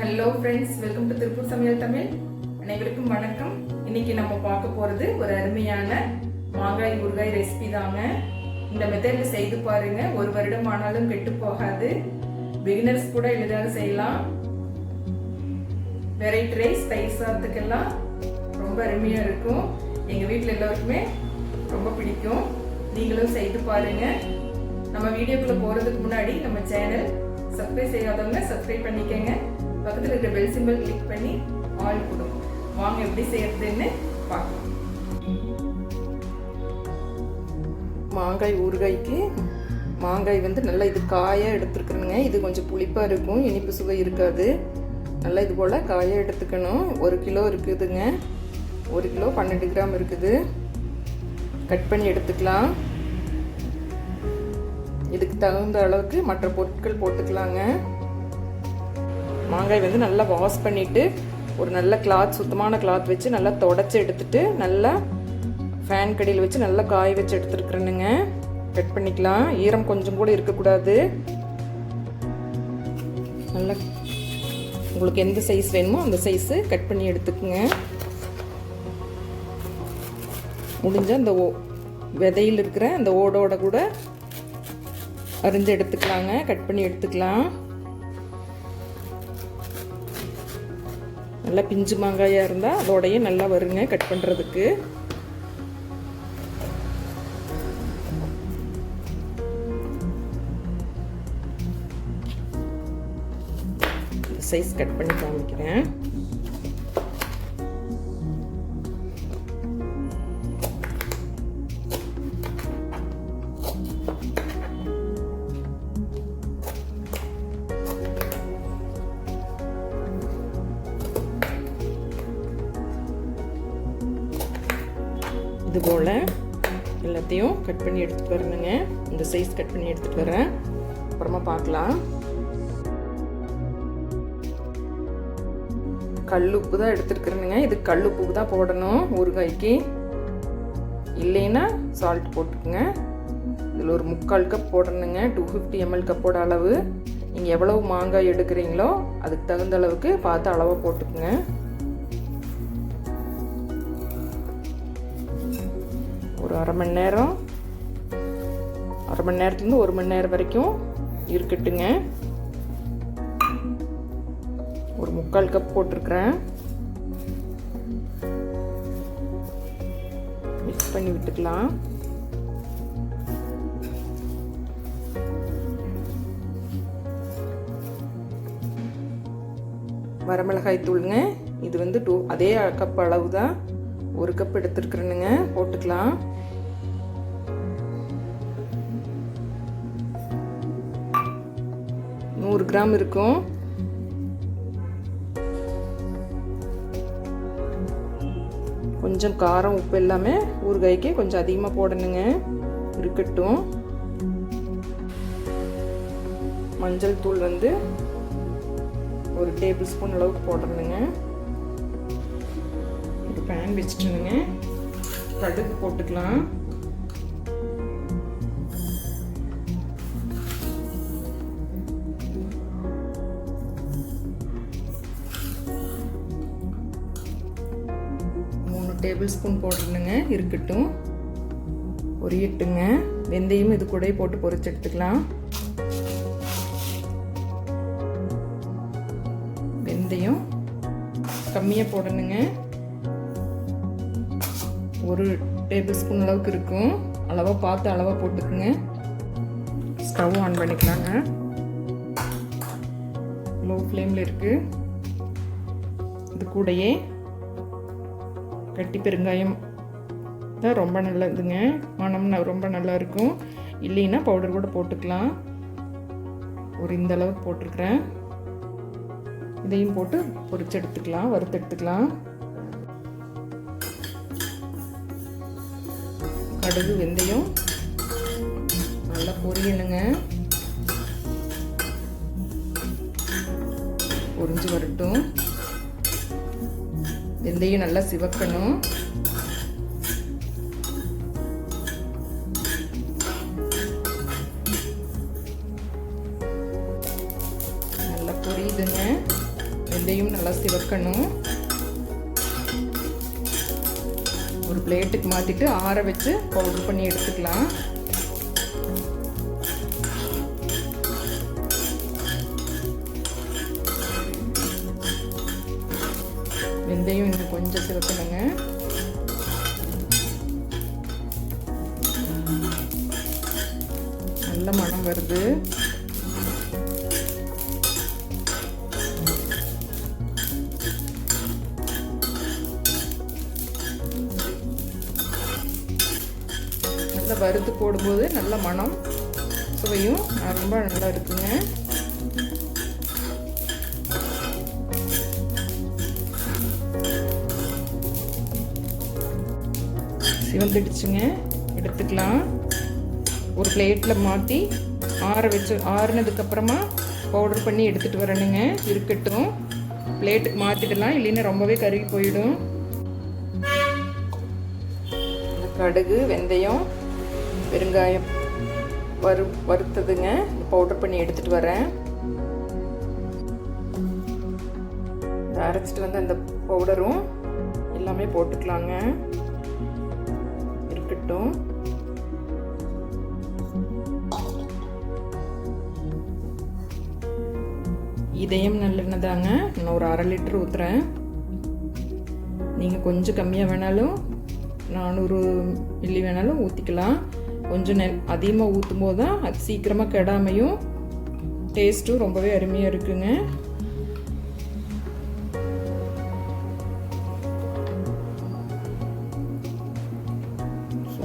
Hello friends welcome to Tiruppur Samayal Tamil அனைவருக்கும் வணக்கம். இன்னைக்கு நம்ம பார்க்க போறது ஒரு அருமையான மாங்காய் ஊறுகாய் ரெசிபி தாங்க. இந்த மெத்தட்ல செய்து பாருங்க. ஒரு வருடம் ஆனாலும் கெட்டு போகாது. பிகினர்ஸ் கூட எளிதாக செய்யலாம். வெரைட்டி ரைஸ் தயிர் சாதத்துக்கெல்லாம் ரொம்ப அருமையா இருக்கும். எங்க வீட்டில் எல்லாருக்குமே ரொம்ப பிடிக்கும். நீங்களும் செய்து பாருங்க. நம்ம வீடியோக்குள்ள போறதுக்கு முன்னாடி நம்ம சேனல் சப்ஸ்கிரைப் செய்யாதவங்க சப்ஸ்கிரைப் பண்ணிக்கங்க. பக்கத்தில் இருக்கிற பெல் சிம்பிள் கிளிக் பண்ணி ஆல் கொடுங்க வாங்க எப்படி செய்யறதுன்னு பார்க்கலாம். மாங்காய் ஊறுகாய்க்கு மாங்காய் வந்து நல்லா இது காயாக எடுத்துருக்குறேங்க இது கொஞ்சம் புளிப்பாக இருக்கும் இனிப்பு சுவை இருக்காது. நல்லா இது போல் காயாக எடுத்துக்கணும். ஒரு கிலோ இருக்குதுங்க. ஒரு கிலோ பன்னெண்டு கிராம் இருக்குது. கட் பண்ணி எடுத்துக்கலாம். இதுக்கு தகுந்த அளவுக்கு மற்ற பொருட்கள் போட்டுக்கலாங்க. மாங்காய் வந்து நல்லா வாஷ் பண்ணிவிட்டு ஒரு நல்ல கிளாத் சுத்தமான கிளாத் வச்சு நல்லா தொடச்சி எடுத்துட்டு நல்லா ஃபேன் கடியில் வச்சு நல்லா காய வச்சு எடுத்துருக்குறேனுங்க. கட் பண்ணிக்கலாம். ஈரம் கொஞ்சம் கூட இருக்கக்கூடாது. நல்லா உங்களுக்கு எந்த சைஸ் வேணுமோ அந்த சைஸு கட் பண்ணி எடுத்துக்குங்க. முடிஞ்ச அந்த ஓ விதையில் இருக்கிற அந்த ஓடோட கூட அரிஞ்சு எடுத்துக்கலாங்க. கட் பண்ணி எடுத்துக்கலாம். நல்லா பிஞ்சு மாங்காயாக இருந்தால் அதோடையும் நல்லா வருங்க கட் பண்ணுறதுக்கு சைஸ் கட் பண்ணி காமிக்கிறேன். போல் எல்லாத்தையும் கட் பண்ணி எடுத்துகிட்டு வரணுங்க. இந்த சைஸ் கட் பண்ணி எடுத்துகிட்டு வரேன். அப்புறமா பார்க்கலாம். கல் உப்பு தான் எடுத்துருக்குறேனுங்க. இது கல் உப்பு தான் போடணும் ஊறுகாய்க்கு. இல்லைன்னா சால்ட் போட்டுக்குங்க. இதில் ஒரு முக்கால் கப் போடணுங்க. டூ ஃபிஃப்டி எம்எல் கப்போட அளவு. நீங்கள் எவ்வளவு மாங்காய் எடுக்கிறீங்களோ அதுக்கு தகுந்த அளவுக்கு பார்த்து அளவாக போட்டுக்குங்க. ஒரு அரை மணி நேரம். அரை மணி நேரத்துலேருந்து ஒரு மணி நேரம் வரைக்கும் இருக்கட்டுங்க. ஒரு முக்கால் கப் போட்டிருக்கிறேன். மிக்ஸ் பண்ணி விட்டுக்கலாம். வரமிளகாய் தூளுங்க. இது வந்து டூ அதே கப் அளவு தான் ஒரு கப் எடுத்துருக்குறேனுங்க. போட்டுக்கலாம். நூறு கிராம் இருக்கும். கொஞ்சம் காரம் உப்பு எல்லாமே ஊறுகாய்க்கு கொஞ்சம் அதிகமாக போடணுங்க. இருக்கட்டும். மஞ்சள் தூள் வந்து ஒரு டேபிள் ஸ்பூன் அளவுக்கு போடணுங்க. ஒரு பேன் வச்சுட்டுங்க கடுகு போட்டுக்கலாம். டேபிள் ஸ்பூன் போட்டுருணுங்க இருக்கட்டும் பொரியட்டுங்க வெந்தயம் இது கூட போட்டு பொரிச்சு எடுத்துக்கலாம். வெந்தயம் கம்மியாக போடணுங்க. ஒரு டேபிள் ஸ்பூன் அளவுக்கு இருக்கும். அளவாக பார்த்து அளவாக போட்டுக்குங்க. ஸ்டவ் ஆன் பண்ணிக்கலாங்க. லோ ஃப்ளேமில் இருக்குது இது கூடயே கட்டி பெருங்காயம். தான் ரொம்ப நல்லதுங்க மனம் ரொம்ப நல்லா இருக்கும். இல்லைன்னா பவுடர் கூட போட்டுக்கலாம். ஒரு இந்த அளவுக்கு போட்டிருக்கிறேன். இதையும் போட்டு பொறிச்சு எடுத்துக்கலாம். வறுத்து எடுத்துக்கலாம். கடுகு வெந்தயம். நல்லா பொரியணுங்க. பொரிஞ்சு வரட்டும். வெந்தயம் நல்லா சிவக்கணும். நல்லா பொரியுதுங்க. வெந்தயம் நல்லா சிவக்கணும். ஒரு பிளேட்டுக்கு மாற்றிட்டு ஆற வச்சு பவுடர் பண்ணி எடுத்துக்கலாம். இன்னும் நல்ல மனம் வருது. நல்லா வறுத்து போடும்போது நல்ல மனம் சுவையும் ரொம்ப நல்லா இருக்குங்க. சிவந்துடுச்சுங்க. எடுத்துக்கலாம். ஒரு பிளேட்டில் மாற்றி ஆற வச்சு ஆறுனதுக்கப்புறமா பவுடர் பண்ணி எடுத்துகிட்டு வரணுங்க. இருக்கட்டும். பிளேட்டுக்கு மாற்றிடலாம் இல்லைன்னா ரொம்பவே கருகி போயிடும். கடுகு வெந்தயம் பெருங்காயம் வறு வறுத்ததுங்க. பவுடர் பண்ணி எடுத்துகிட்டு வரேன். அரைச்சிட்டு வந்து அந்த பவுடரும் எல்லாமே போட்டுக்கலாங்க. இருக்கட்டும். இதயம் நல்லெண்ணெய் தாங்க இன்னும் ஒரு அரை லிட்டர் ஊற்றுறேன் நீங்கள் கொஞ்சம் கம்மியாக வேணாலும் நானூறு மில்லி வேணாலும் ஊற்றிக்கலாம் கொஞ்சம் நெ அதிகமாக ஊற்றும் போது தான் அது சீக்கிரமாக கெடாமையும் டேஸ்ட்டும் ரொம்பவே அருமையாக இருக்குங்க.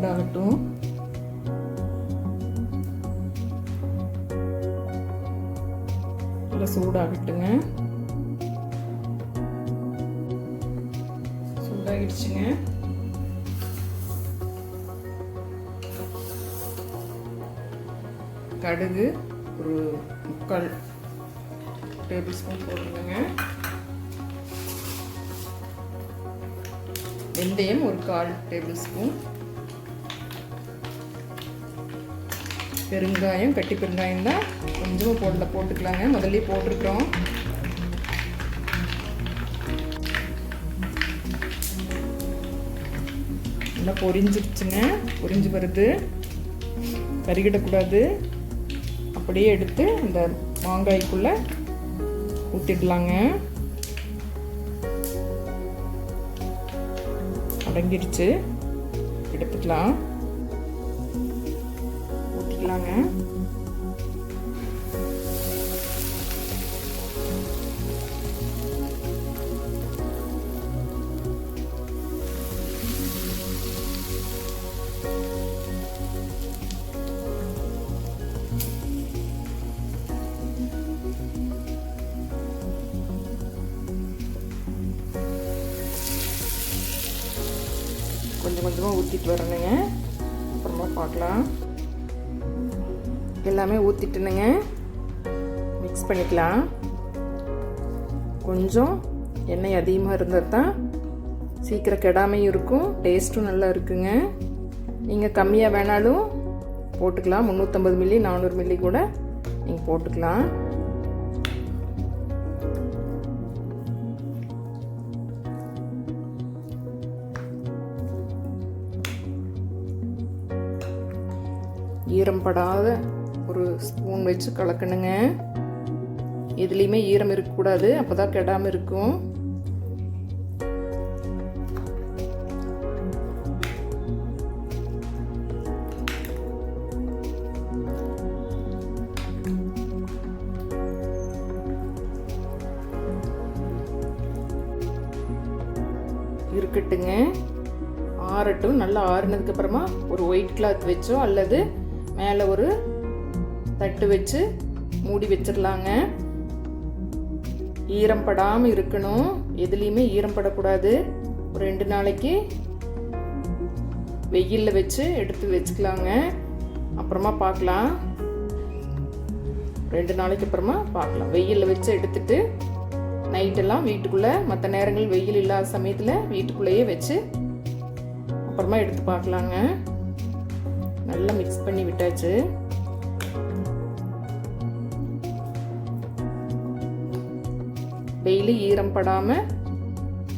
சூடாகட்டும் நல்லா சூடாகட்டுங்க சூடாகிடுச்சுங்க கடுகு ஒரு முக்கால் டேபிள் ஸ்பூன் போட்டுருங்க வெந்தயம் ஒரு கால் டேபிள் ஸ்பூன் பெருங்காயம் கட்டி பெருங்காயம் தான் கொஞ்சமாக போடல போட்டுக்கலாங்க. முதல்ல போட்டிருக்கிறோம். நல்லா பொரிஞ்சிருச்சுங்க. பொரிஞ்சு வருது. கருகிடக்கூடாது. அப்படியே எடுத்து இந்த மாங்காய்க்குள்ளே ஊற்றிடலாங்க அடங்கிடுச்சு எடுத்துக்கலாம். கொஞ்சம் கொஞ்சமாக ஊற்றிட்டு வரணுங்க. அப்புறமா பார்க்கலாம். எல்லாமே ஊற்றிட்டுனுங்க மிக்ஸ் பண்ணிக்கலாம். கொஞ்சம் எண்ணெய் அதிகமாக இருந்தால் தான் சீக்கிரம் கெடாமையும் இருக்கும் டேஸ்ட்டும் நல்லா இருக்குங்க. நீங்கள் கம்மியாக வேணாலும் போட்டுக்கலாம். முந்நூற்றம்பது மில்லி நானூறு மில்லி கூட நீங்கள் போட்டுக்கலாம். ஈரம் படாத ஒரு ஸ்பூன் வச்சு கலக்கணுங்க. எதுலேயுமே ஈரம் இருக்கக்கூடாது அப்போ தான் கெடாமல் இருக்கும். இருக்கட்டுங்க. ஆறட்டும் நல்லா ஆறுனதுக்கப்புறமா ஒரு ஒயிட் கிளாத் வச்சோ அல்லது மேலே ஒரு நட்டு வச்சு மூடி வச்சிடலாங்க. ஈரம் படாமல் இருக்கணும். எதுலேயுமே ஈரம் படக்கூடாது. ஒரு ரெண்டு நாளைக்கு வெயிலில் வச்சு எடுத்து வச்சுக்கலாங்க. அப்புறமா பார்க்கலாம். ரெண்டு நாளைக்கு அப்புறமா பார்க்கலாம். வெயிலில் வச்சு எடுத்துட்டு நைட்டெல்லாம் வீட்டுக்குள்ளே மற்ற நேரங்கள் வெயில் இல்லாத சமயத்தில் வீட்டுக்குள்ளேயே வச்சு அப்புறமா எடுத்து பார்க்கலாங்க. நல்லா மிக்ஸ் பண்ணி விட்டாச்சு. டெய்லி ஈரம் படாமல்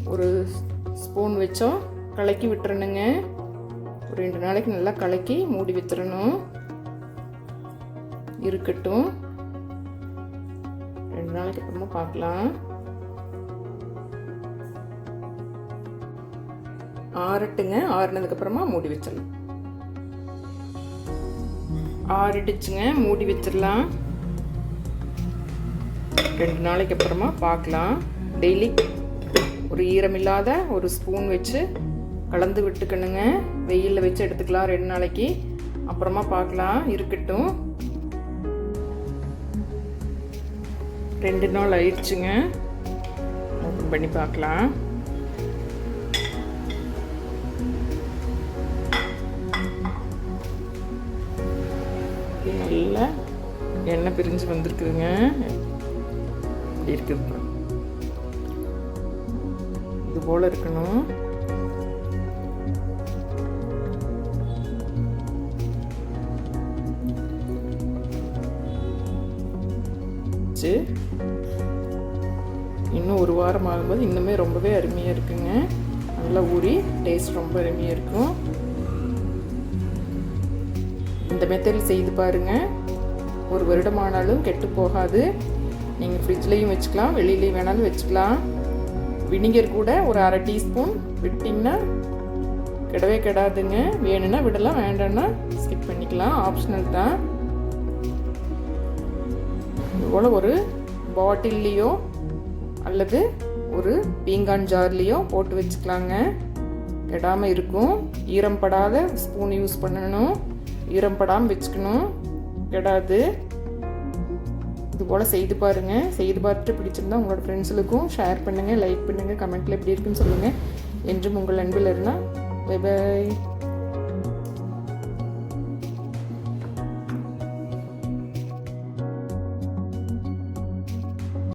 ஒரு ஸ்பூன் வச்சோம். கலக்கி விட்டுறணுங்க. ஒரு ரெண்டு நாளைக்கு நல்லா கலக்கி மூடி வச்சிடணும். இருக்கட்டும். ரெண்டு நாளைக்கு அப்புறமா பார்க்கலாம். ஆறட்டுங்க. ஆறுனதுக்கு அப்புறமா மூடி வச்சிடலாம். ஆறிடுச்சுங்க. மூடி வச்சிடலாம். ரெண்டு நாளைக்கு அப்புறமா பார்க்கலாம். டெய்லி ஒரு ஈரமில்லாத ஒரு ஸ்பூன் வச்சு கலந்து விட்டுக்கணுங்க. வெயிலில் வச்சு எடுத்துக்கலாம் ரெண்டு நாளைக்கு. அப்புறமா பார்க்கலாம். இருக்கட்டும். ரெண்டு நாள் ஆயிடுச்சுங்க. ஓப்பன் பண்ணி பார்க்கலாம். நல்லா எண்ணெய் பிரிஞ்சு வந்திருக்குதுங்க. இப்படி இருக்குது இது போல இருக்கணும். இன்னும் ஒரு வாரம் ஆகும்போது இன்னுமே ரொம்பவே அருமையாக இருக்குங்க. நல்லா ஊறி டேஸ்ட் ரொம்ப அருமையாக இருக்கும். இந்த மெத்தடில் செய்து பாருங்க. ஒரு வருடமானாலும் கெட்டு போகாது. நீங்கள் ஃப்ரிட்ஜ்லேயும் வச்சுக்கலாம் வெளியிலையும் வேணாலும் வச்சுக்கலாம். வினிகர் கூட ஒரு அரை டீஸ்பூன் விட்டிங்கன்னா கெடவே கெடாதுங்க. வேணும்னா விடலாம் வேண்டாம்னா ஸ்கிப் பண்ணிக்கலாம். ஆப்ஷனல் தான். இதுபோல் ஒரு பாட்டில்லையோ அல்லது ஒரு பீங்கான் ஜார்லேயோ போட்டு வச்சுக்கலாங்க. கெடாமல் இருக்கும். ஈரம் படாத ஸ்பூன் யூஸ் பண்ணணும். ஈரம் படாமல் வச்சுக்கணும். கெடாது. இது போல் செய்து பாருங்கள் செய்து பார்த்துட்டு பிடிச்சிருந்தா உங்களோட ஃப்ரெண்ட்ஸுகளுக்கும் ஷேர் பண்ணுங்கள் லைக் பண்ணுங்கள் கமெண்ட்டில் எப்படி இருக்குன்னு சொல்லுங்கள் என்றும் உங்கள் அன்பில் இருந்தால் பை பாய்